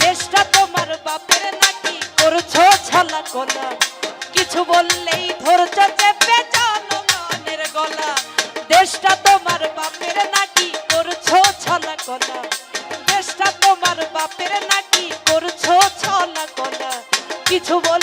চেষ্টা তোমার বাপের নাকি করছ ছালা কলা কিছু বললেই ধরছ চেপে জনগণের গলা। দেশটা তোমার বাপের নাকি করছ ছালা কলা দেশটা তোমার বাপের নাকি করছ ছালা কলা কিছু বল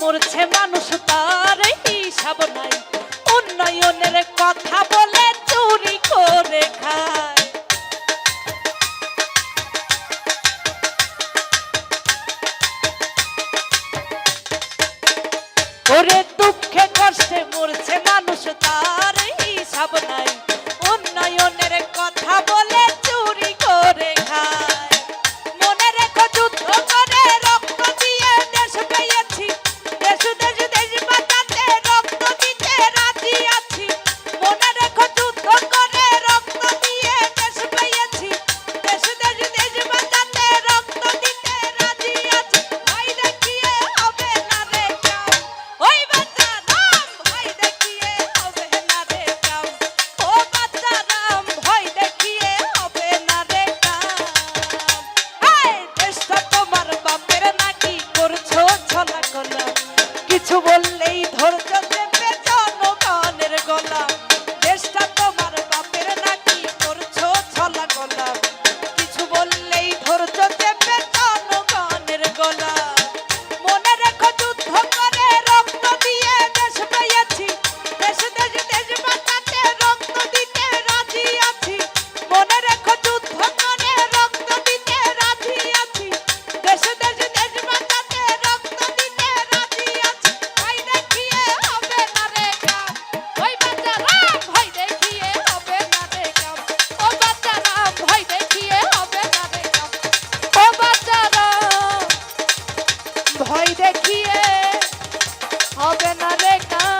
মরছে মানুষ তার হিসাব নাই। উন্নয়নের কথা কিছু বললেই ধৈর্য ভয় দেখিয়ে হবে না রে কা